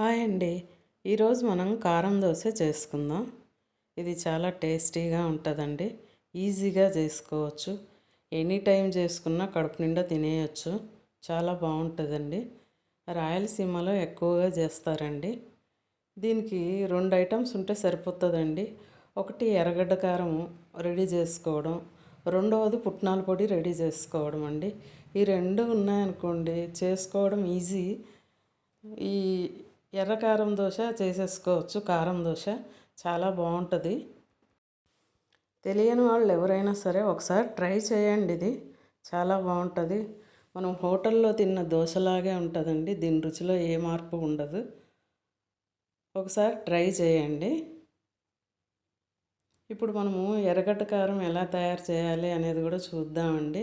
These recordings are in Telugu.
హాయ్ అండి. ఈరోజు మనం కారం దోశ చేసుకుందాం. ఇది చాలా టేస్టీగా ఉంటుందండి. ఈజీగా చేసుకోవచ్చు. ఎనీ టైం చేసుకున్నా కడుపు నిండా తినేయచ్చు. చాలా బాగుంటుందండి. రాయలసీమలో ఎక్కువగా చేస్తారండి. దీనికి రెండు ఐటమ్స్ ఉంటే సరిపోతుందండి. ఒకటి ఎర్రగడ్డ కారం రెడీ చేసుకోవడం. రెండవది పుట్నాల పొడి రెడీ చేసుకోవడం అండి. ఈ రెండు ఉన్నాయనుకోండి చేసుకోవడం ఈజీ. ఈ ఎర్ర కారం దోశ చేసేసుకోవచ్చు. కారం దోశ చాలా బాగుంటుంది. తెలియని వాళ్ళు ఎవరైనా సరే ఒకసారి ట్రై చేయండి ఇది. చాలా బాగుంటుంది. మనం హోటల్లో తిన్న దోశలాగే ఉంటుందండి. దీని రుచిలో ఏ మార్పు ఉండదు. ఒకసారి ట్రై చేయండి. ఇప్పుడు మనము ఎర్రగడ్డ కారం ఎలా తయారు చేయాలి అనేది కూడా చూద్దామండి.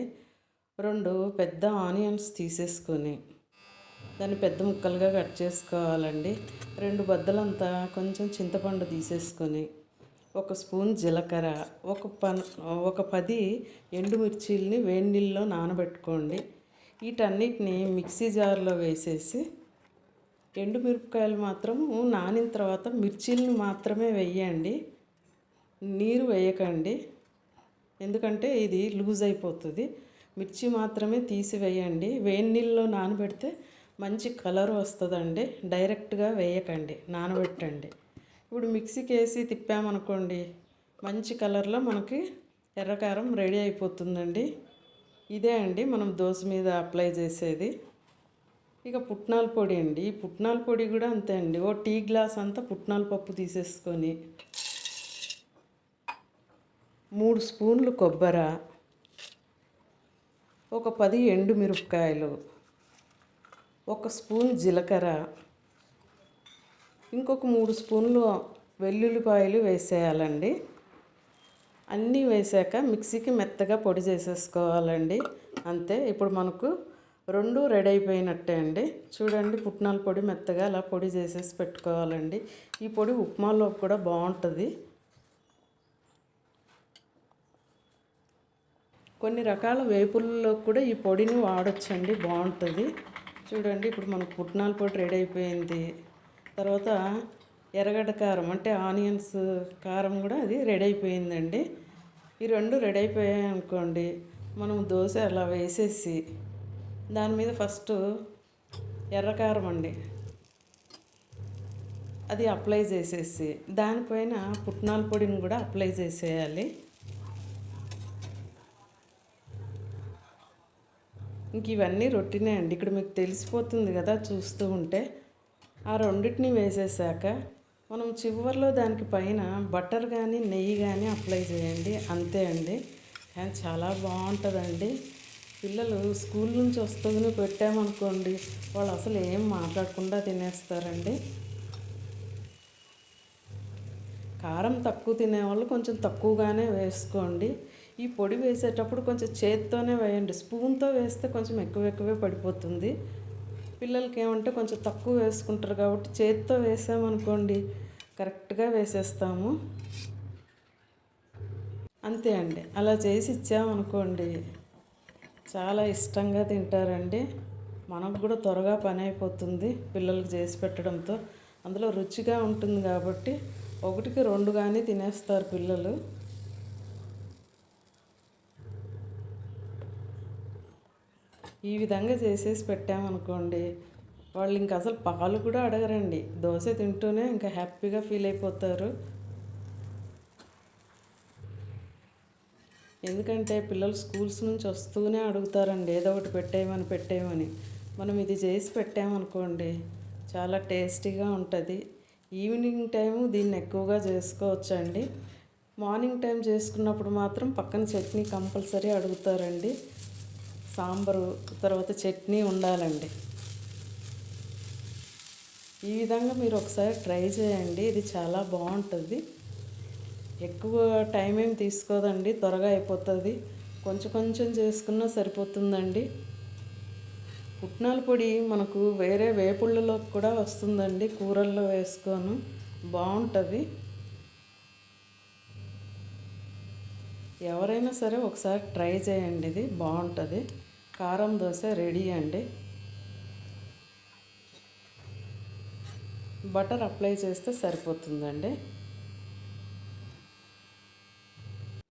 రెండు పెద్ద ఆనియన్స్ తీసేసుకొని దాన్ని పెద్ద ముక్కలుగా కట్ చేసుకోవాలండి. రెండు బద్దలంతా కొంచెం చింతపండు తీసేసుకొని ఒక స్పూన్ జీలకర్ర ఒక పన్ ఒక పది ఎండుమిర్చీలని వేడి నీళ్ళలో నానబెట్టుకోండి. వీటన్నిటిని మిక్సీ జార్లో వేసేసి ఎండుమిరపకాయలు మాత్రం నానిన తర్వాత మిర్చీలను మాత్రమే వేయండి. నీరు వేయకండి. ఎందుకంటే ఇది లూజ్ అయిపోతుంది. మిర్చి మాత్రమే తీసివేయండి. వేడి నీళ్ళలో నానబెడితే మంచి కలర్ వస్తుందండి. డైరెక్ట్గా వేయకండి. నానబెట్టండి. ఇప్పుడు మిక్సీకి వేసి తిప్పామనుకోండి మంచి కలర్లో మనకి ఎర్రకారం రెడీ అయిపోతుందండి. ఇదే అండి మనం దోశ మీద అప్లై చేసేది. ఇక పుట్నాల పొడి అండి. ఈ పుట్నాల పొడి కూడా అంతే అండి. ఓ టీ గ్లాస్ అంతా పుట్నాల పప్పు తీసేసుకొని మూడు స్పూన్లు కొబ్బరి ఒక పది ఎండు మిరపకాయలు ఒక స్పూన్ జీలకర్ర ఇంకొక మూడు స్పూన్లు వెల్లుల్లిపాయలు వేసేయాలండి. అన్నీ వేసాక మిక్సీకి మెత్తగా పొడి చేసేసుకోవాలండి. అంతే ఇప్పుడు మనకు రెండు రెడీ అయిపోయినట్టే అండి. చూడండి పుట్నాల పొడి మెత్తగా అలా పొడి చేసేసి పెట్టుకోవాలండి. ఈ పొడి ఉప్మాలో కూడా బాగుంటుంది. కొన్ని రకాల వేపుల్లో కూడా ఈ పొడిని వాడచ్చండి బాగుంటుంది. చూడండి ఇప్పుడు మనకు పుట్నాల పొడి రెడీ అయిపోయింది. తర్వాత ఎర్రగడ్డ కారం అంటే ఆనియన్స్ కారం కూడా అది రెడీ అయిపోయిందండి. ఈ రెండు రెడీ అయిపోయాయి అనుకోండి మనం దోశ అలా వేసేసి దాని మీద ఫస్ట్ ఎర్రకారం అండి అది అప్లై చేసేసి దానిపైన పుట్నాల పొడిని కూడా అప్లై చేసేయాలి. ఇంక ఇవన్నీ రొట్టినే అండి. ఇక్కడ మీకు తెలిసిపోతుంది కదా చూస్తూ ఉంటే. ఆ రెండింటిని వేసేసాక మనం చివరిలో దానికి పైన బటర్ కానీ నెయ్యి కానీ అప్లై చేయండి. అంతే అండి. కానీ చాలా బాగుంటుందండి. పిల్లలు స్కూల్ నుంచి వస్తుందని పెట్టామనుకోండి వాళ్ళు అసలు ఏం మాట్లాడకుండా తినేస్తారండి. కారం తక్కువ తినేవాళ్ళు కొంచెం తక్కువగానే వేసుకోండి. ఈ పొడి వేసేటప్పుడు కొంచెం చేత్తోనే వేయండి. స్పూన్తో వేస్తే కొంచెం ఎక్కువ ఎక్కువే పడిపోతుంది. పిల్లలకి ఏమంటే కొంచెం తక్కువ వేసుకుంటారు కాబట్టి చేత్తో వేసామనుకోండి కరెక్ట్గా వేసేస్తాము. అంతే అండి. అలా చేసి ఇచ్చామనుకోండి చాలా ఇష్టంగా తింటారండి. మనకు కూడా త్వరగా పని అయిపోతుంది పిల్లలకి చేసి పెట్టడంతో. అందులో రుచిగా ఉంటుంది కాబట్టి ఒకటికి రెండు కానీ తినేస్తారు పిల్లలు. ఈ విధంగా చేసేసి పెట్టామనుకోండి వాళ్ళు ఇంకా అసలు పాలు కూడా అడగరండి. దోశ తింటూనే ఇంకా హ్యాపీగా ఫీల్ అయిపోతారు. ఎందుకంటే పిల్లలు స్కూల్స్ నుంచి వస్తూనే అడుగుతారండి ఏదో ఒకటి పెట్టేయమని పెట్టేయమని. మనం ఇది చేసి పెట్టామనుకోండి చాలా టేస్టీగా ఉంటుంది. ఈవినింగ్ టైము దీన్ని ఎక్కువగా చేసుకోవచ్చండి. మార్నింగ్ టైం చేసుకున్నప్పుడు మాత్రం పక్కన చట్నీ కంపల్సరీ అడుగుతారండి. సాంబారు తర్వాత చట్నీ ఉండాలండి. ఈ విధంగా మీరు ఒకసారి ట్రై చేయండి. ఇది చాలా బాగుంటుంది. ఎక్కువ టైం ఏం తీసుకోదండి. త్వరగా అయిపోతుంది. కొంచెం కొంచెం చేసుకున్నా సరిపోతుందండి. పుట్నాల పొడి మనకు వేరే వేపుళ్ళలో కూడా వస్తుందండి. కూరల్లో వేసుకోను. బాగుంటుంది. ఎవరైనా సరే ఒకసారి ట్రై చేయండి. ఇది బాగుంటుంది. కారం దోశ రెడీ అండి. బటర్ అప్లై చేస్తే సరిపోతుందండి.